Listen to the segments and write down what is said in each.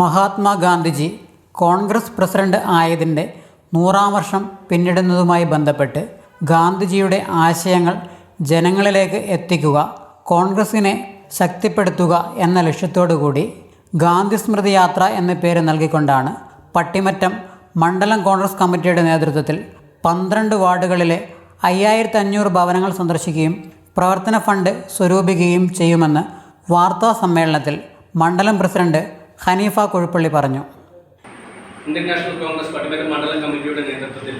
Mahatma Gandhiji Congress president ആയതിന്റെ നൂറാം വർഷം പിന്നിടുന്നതുമായി ബന്ധപ്പെട്ട് ഗാന്ധിജിയുടെ ആശയങ്ങൾ ജനങ്ങളിലേക്ക് എത്തിക്കുക കോൺഗ്രസിനെ ശക്തിപ്പെടുത്തുക എന്ന കൂടി ഗാന്ധി സ്മൃതി യാത്ര എന്ന പേര് നൽകിക്കൊണ്ടാണ് പട്ടിമറ്റം മണ്ഡലം കോൺഗ്രസ് കമ്മിറ്റിയുടെ നേതൃത്വത്തിൽ പന്ത്രണ്ട് വാർഡുകളിലെ അയ്യായിരത്തി അഞ്ഞൂറ് ഭവനങ്ങൾ സന്ദർശിക്കുകയും പ്രവർത്തന ഫണ്ട് സ്വരൂപിക്കുകയും ചെയ്യുമെന്ന് വാർത്താ സമ്മേളനത്തിൽ മണ്ഡലം പ്രസിഡന്റ് ഹനീഫ കൊഴുപ്പള്ളി പറഞ്ഞു. ഇന്ത്യൻ നാഷണൽ കോൺഗ്രസ് പട്ടിമറ്റം മണ്ഡലം കമ്മിറ്റിയുടെ നേതൃത്വത്തിൽ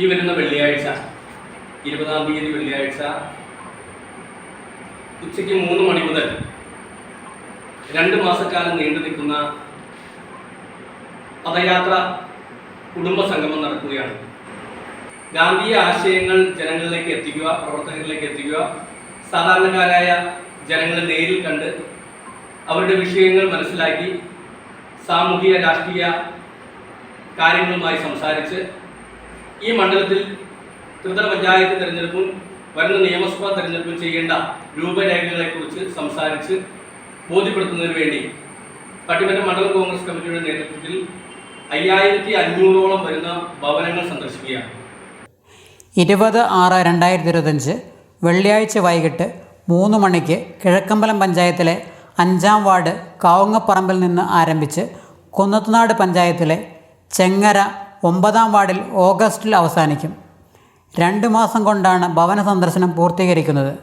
ഈ വരുന്ന വെള്ളിയാഴ്ച ഇരുപതാം തീയതി വെള്ളിയാഴ്ച ഉച്ചയ്ക്ക് മൂന്ന് മണി മുതൽ രണ്ട് മാസക്കാലം നീണ്ടു നിൽക്കുന്ന പദയാത്ര കുടുംബ സംഗമം നടക്കുകയാണ്. ഗാന്ധിയ ആശയങ്ങൾ ജനങ്ങളിലേക്ക് എത്തിക്കുക പ്രവർത്തകരിലേക്ക് എത്തിക്കുക സാധാരണക്കാരായ ജനങ്ങളെ നേരിൽ കണ്ട് അവരുടെ വിഷയങ്ങൾ മനസ്സിലാക്കി സാമൂഹിക രാഷ്ട്രീയ കാര്യങ്ങളുമായി സംസാരിച്ച് ഈ മണ്ഡലത്തിൽ ത്രിതല പഞ്ചായത്ത് തിരഞ്ഞെടുപ്പും വരുന്ന നിയമസഭാ തിരഞ്ഞെടുപ്പും ചെയ്യേണ്ട രൂപരേഖകളെക്കുറിച്ച് സംസാരിച്ച് ബോധ്യപ്പെടുത്തുന്നതിന് വേണ്ടി പട്ടിമറ്റം മണ്ഡലം കോൺഗ്രസ് കമ്മിറ്റിയുടെ നേതൃത്വത്തിൽ അയ്യായിരത്തി അഞ്ഞൂറോളം വരുന്ന ഭവനങ്ങൾ സന്ദർശിക്കുകയാണ്. ഇരുപത് ആറ് രണ്ടായിരത്തി ഇരുപത്തഞ്ച് വെള്ളിയാഴ്ച വൈകിട്ട് മൂന്ന് മണിക്ക് കിഴക്കമ്പലം പഞ്ചായത്തിലെ അഞ്ചാം വാർഡ് കാവുങ്ങപ്പറമ്പിൽ നിന്ന് ആരംഭിച്ച് കുന്നത്തുനാട് പഞ്ചായത്തിലെ ചെങ്ങര ഒമ്പതാം വാർഡിൽ ഓഗസ്റ്റിൽ അവസാനിക്കും. രണ്ട് മാസം കൊണ്ടാണ് ഭവന സന്ദർശനം പൂർത്തീകരിക്കുന്നത്.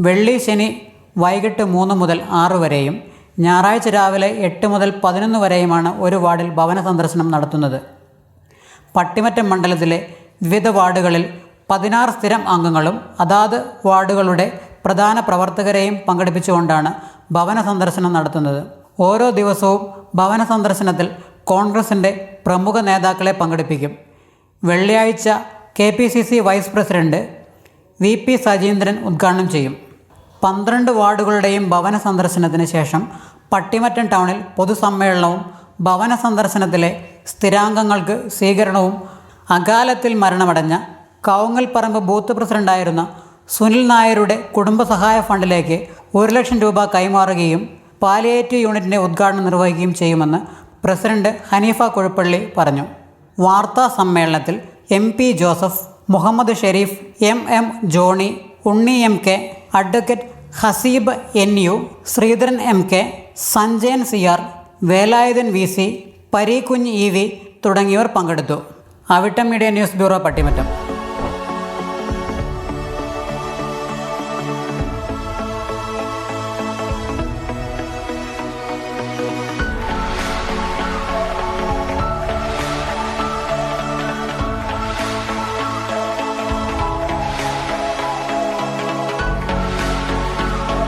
വെള്ളി ശനി വൈകിട്ട് മൂന്ന് മുതൽ ആറ് വരെയും ഞായറാഴ്ച രാവിലെ എട്ട് മുതൽ പതിനൊന്ന് വരെയുമാണ് ഒരു വാർഡിൽ ഭവന സന്ദർശനം നടത്തുന്നത്. പട്ടിമറ്റം മണ്ഡലത്തിലെ വിവിധ വാർഡുകളിൽ പതിനാറ് സ്ഥിരം അംഗങ്ങളും അതാത് വാർഡുകളുടെ പ്രധാന പ്രവർത്തകരെയും പങ്കെടുപ്പിച്ചുകൊണ്ടാണ് ഭവന സന്ദർശനം നടത്തുന്നത്. ഓരോ ദിവസവും ഭവന സന്ദർശനത്തിൽ കോൺഗ്രസിന്റെ പ്രമുഖ നേതാക്കളെ പങ്കെടുപ്പിക്കും. വെള്ളിയാഴ്ച K P C C vice president V P Sajeendran ഉദ്ഘാടനം ചെയ്യും. പന്ത്രണ്ട് വാർഡുകളുടെയും ഭവന സന്ദർശനത്തിന് ശേഷം പട്ടിമറ്റം ടൗണിൽ പൊതുസമ്മേളനവും ഭവന സന്ദർശനത്തിലെ സ്ഥിരാംഗങ്ങൾക്ക് സ്വീകരണവും അകാലത്തിൽ മരണമടഞ്ഞ കാവുങ്ങൽപ്പറമ്പ് ബൂത്ത് പ്രസിഡന്റായിരുന്ന സുനിൽ നായരുടെ കുടുംബസഹായ ഫണ്ടിലേക്ക് ഒരു ലക്ഷം രൂപ കൈമാറുകയും പാലിയേറ്റീവ് യൂണിറ്റിന്റെ ഉദ്ഘാടനം നിർവഹിക്കുകയും ചെയ്യുമെന്ന് പ്രസിഡന്റ് ഹനീഫ കൊഴുപ്പള്ളി പറഞ്ഞു. വാർത്താ സമ്മേളനത്തിൽ M P Joseph Muhammad Sharif M M Johny Unni M K advocate Haseeb N U Sreedharan M K Sanjayan C R Velayudhan V C Pareekunju E V തുടങ്ങിയവർ പങ്കെടുത്തു. Avittam media news bureau Pattimattam.